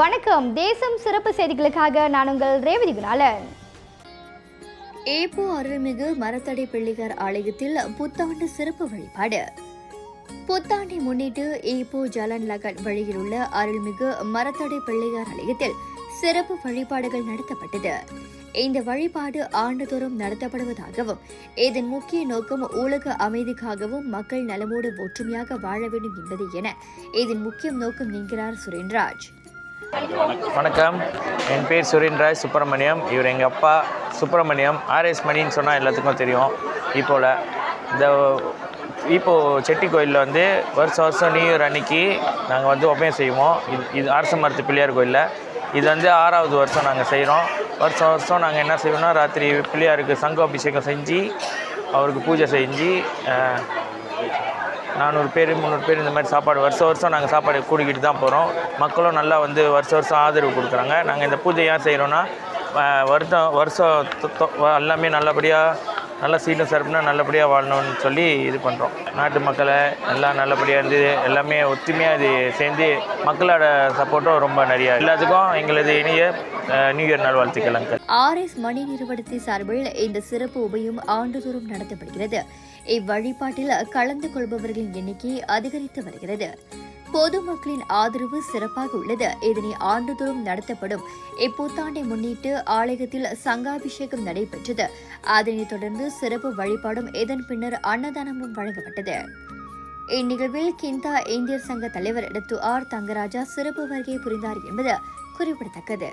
வணக்கம். தேசம் சிறப்பு செய்திகளுக்காக நான் உங்கள் ரேவதி குணாலன். ஏப்போ அருள்மிகு மரத்தடை பிள்ளையார் ஆலயத்தில் புத்தாண்டு சிறப்பு வழிபாடு. புத்தாண்டை முன்னிட்டு ஏப்போ ஜலன் லகன் வழியில் உள்ள அருள்மிகு மரத்தடை பிள்ளையார் ஆலயத்தில் சிறப்பு வழிபாடுகள் நடத்தப்பட்டது. இந்த வழிபாடு ஆண்டுதோறும் நடத்தப்படுவதாகவும் இதன் முக்கிய நோக்கம் உலக அமைதிக்காகவும் மக்கள் நலமோடு ஒற்றுமையாக வாழ வேண்டும் என்பது என இதன் முக்கிய நோக்கம் என்கிறார் சுரேன்ராஜ். வணக்கம். என் பேர் சுரேன்ராஜ் சுப்பிரமணியம். இவர் எங்கள் அப்பா சுப்பிரமணியம். ஆர்எஸ் மணின்னு சொன்னால் எல்லாத்துக்கும் தெரியும். இப்போல இந்த இப்போது செட்டி கோயிலில் வந்து வருஷம் வருஷம் நியூ இயர் அன்னைக்கு நாங்கள் வந்து ஒப்பயம் செய்வோம். இது இது அரச மரத்து பிள்ளையார் கோயிலில். இது வந்து ஆறாவது வருஷம் நாங்கள் செய்கிறோம் வருஷம் வருஷம் நாங்கள் என்ன செய்வோம்னா ராத்திரி பிள்ளையாருக்கு சங்க அபிஷேகம் செஞ்சு அவருக்கு பூஜை செஞ்சு நானூறு பேர் முந்நூறு பேர் இந்த மாதிரி சாப்பாடு வருஷம் வருஷம் நாங்கள் சாப்பாடு கூடிக்கிட்டு தான் போகிறோம் மக்களும் நல்லா வந்து வருஷம் வருஷம் ஆதரவு கொடுக்குறாங்க. நாங்கள் இந்த பூஜை ஏன் செய்கிறோன்னா வருடம் வருஷம் எல்லாமே நல்லபடியாக நல்ல சீலும் சிறப்புனா நல்லபடியாக வாழணும்னு சொல்லி இது பண்ணுறோம் நாட்டு மக்களை எல்லாம் நல்லபடியாக இருந்து எல்லாமே ஒத்துமையாக இது சேர்ந்து மக்களோட சப்போர்ட்டும் ரொம்ப நிறையா. எல்லாத்துக்கும் எங்களது இனிய நியூ இயர் நல்வாழ்த்துக்கள் அங்கிள் ஆர்எஸ் மணி நிறுவனத்தின் சார்பில் இந்த சிறப்பு உபயம் ஆண்டுதோறும் நடத்தப்படுகிறது. இவ்வழிபாட்டில் கலந்து கொள்பவர்களின் எண்ணிக்கை அதிகரித்து வருகிறது. பொதுமக்களின் ஆதரவு சிறப்பாக உள்ளது. இதனை ஆண்டுதோறும் நடத்தப்படும். இப்புத்தாண்டை முன்னிட்டு ஆலயத்தில் சங்காபிஷேகம் நடைபெற்றது. அதனைத் தொடர்ந்து சிறப்பு வழிபாடும் இதன் பின்னர் அன்னதானமும் வழங்கப்பட்டது. இந்நிகழ்வில் கிந்தா இந்தியர் சங்க தலைவர் டத்து ஆர் தங்கராஜா சிறப்பு வருகை புரிந்தார் என்பது குறிப்பிடத்தக்கது.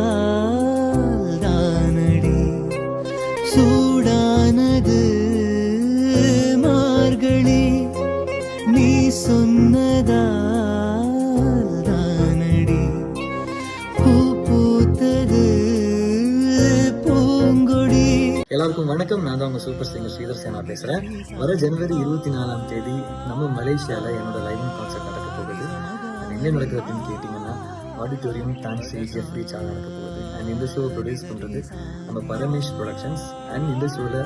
எல்லாருக்கும் வணக்கம். நான் தான் உங்கள் சூப்பர் சிங்கர் ஸ்ரீதர் சேனா பேசுகிறேன் வர ஜனவரி இருபத்தி நாலாம் தேதி நம்ம மலேசியாவில் என்னோட லைவ் கான்சர்ட் நடக்க போகுது. அது நடக்குது அப்படின்னு கேட்டிங்கன்னா ஆடிட்டோரியம் சேஜ் ஜெஃப்ரி சால் நடக்க போகுது. அண்ட் இந்த ஷோ ப்ரொடியூஸ் பண்ணுறது நம்ம பரமேஷ் ப்ரொடக்ஷன்ஸ் அண்ட் இந்த ஷோவில்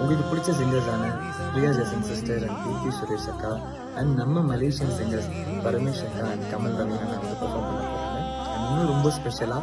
உங்களுக்கு பிடிச்ச சிங்கர்ஸான பிரியா ஜெசன் சிஸ்டர் அண்ட் கீர்த்தி சுரேஷ் அக்கா. அண்ட் நம்ம மலேசியன் சிங்கர்ஸ் பரமேஷ் அக்கா அண்ட் கமல் ரவி நான் வந்து பர்ஃபார்ம் பண்ண போறாங்க. இன்னும் ரொம்ப ஸ்பெஷலாக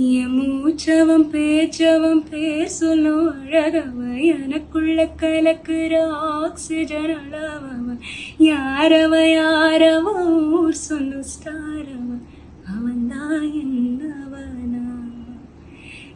என் மூச்சவன் பேச்சவன் பேசணும் சொல்லும் அழகவன். எனக்குள்ள கலக்குற ஆக்சிஜன் அளவவன். யாரவ யாரவன்? ஊர் சொல்லும் ஸ்டாரவன் அவன். தான் என்ன?